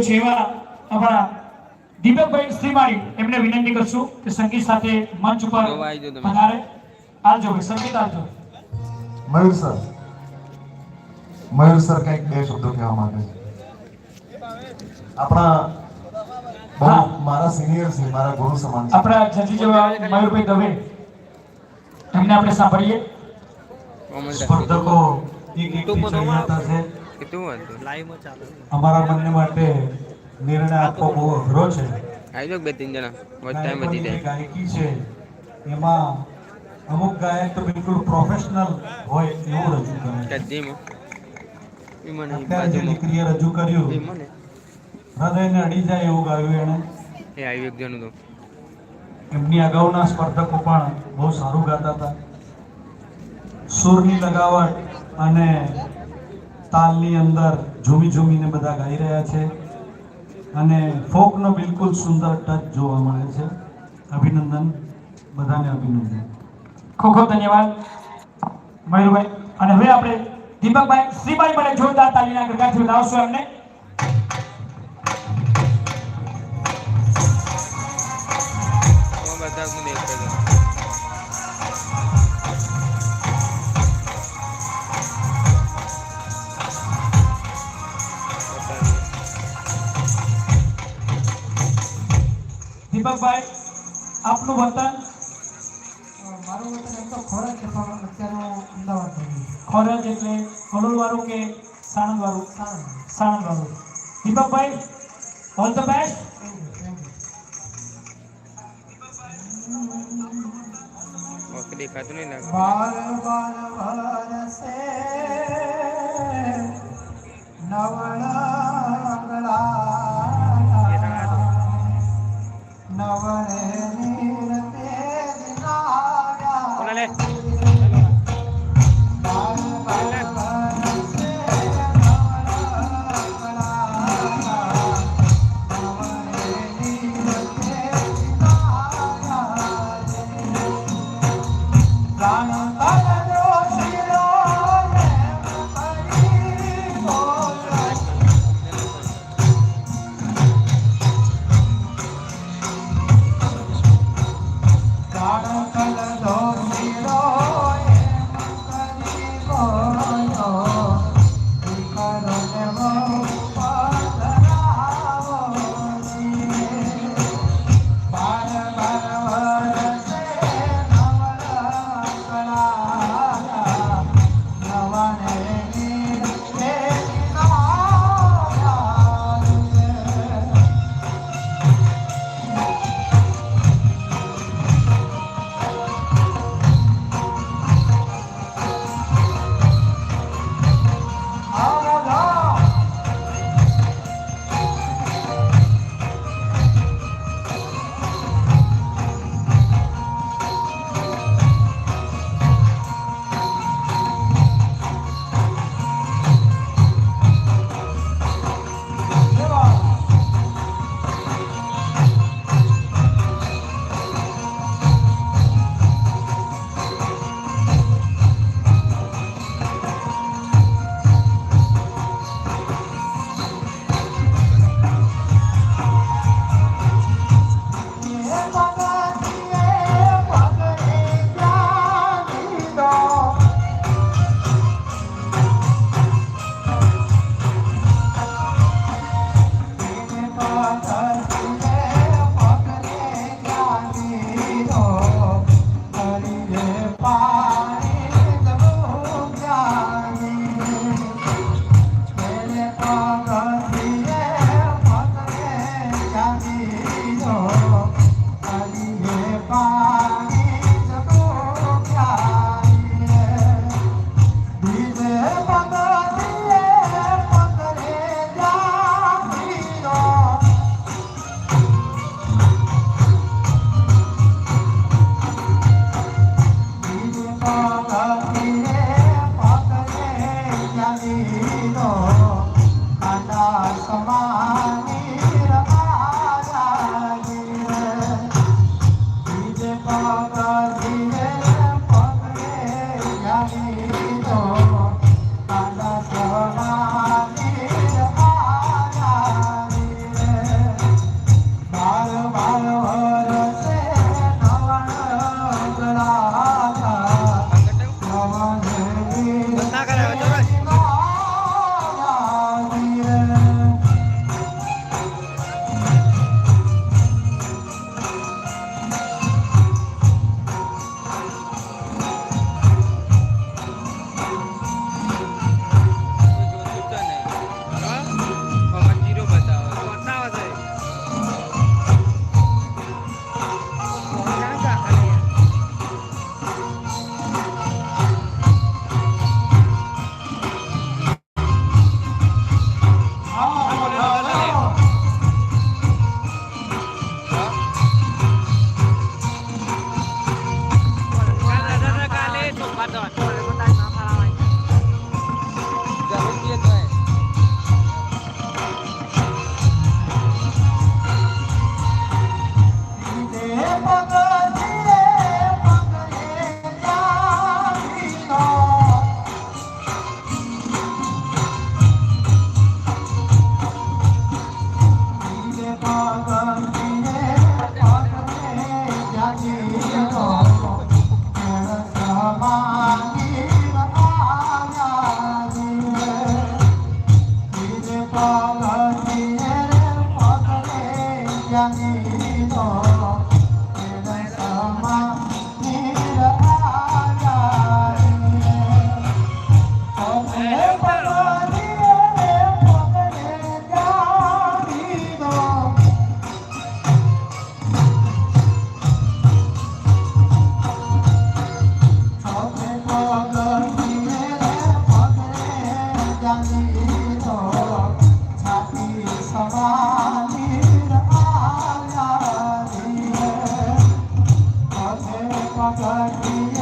છે એવા આપણા દીપકભાઈ શ્રીમાળી એમને વિનંતી કરશું કે સંગીત સાથે મંચ ઉપર. પધારે. આવજો સંગીત આવજો મયુર સર. મયુર સર કંઈક બે શબ્દો કહેવા માંગે છે. આપણા હા. મારા સિનિયર છે મારા ગુરુ સમાન છે. આપણા જજી જેવા મયુરભાઈ દવે એમને આપણે સાંભળીએ. સ્પર્ધકો એક એક YouTube હતા છે. કેટલું હતું અમારા બંને માટે નિર્ણય આપવો બહુ અઘરો છે. આવી જાઓ બે ત્રણ જણા. વધ ટાઈમ વધી જાય. ગાયકી છે. એમાં અમુક ગાયક તો બિલકુલ પ્રોફેશનલ હોય એવું રજૂ કરે છે. ત્યાં ધીમો. એ મને અત્યારે જે દીકરીએ રજૂ કર્યું હૃદયને અડી જાય એવું ગાયું એણે. એ આવ્યું એક જણું તો. એમની અગાઉના સ્પર્ધકો પણ બહુ સારું ગાતા હતા. સૂરની લગાવટ અને તાલની અંદર ઝૂમી ઝૂમીને બધા ગાઈ રહ્યા છે. અને ફોકનો બિલકુલ સુંદર ટચ જોવા મળે છે. અભિનંદન. બધાને અભિનંદન. ખૂબ ખૂબ ધન્યવાદ. મયુરભાઈ, અને હવે આપણે દીપકભાઈ શ્રીભાઈ મને જોરદાર તાલીના ગરગાથી વધાવશો એમને. બધા દીપકભાઈ આપનું વતન? મારું વતન એમ તો છે પણ અત્યારે અમદાવાદ ખોરજ એટલે કલોલ વાળું કે સાણંદ વાળું સાણંદ. વાળું દીપકભાઈ ઓલ ધ બેસ્ટ. દેખાતું નહીં લાગે. બાર બાર વરસે Amen. i'm not Papa, Papa,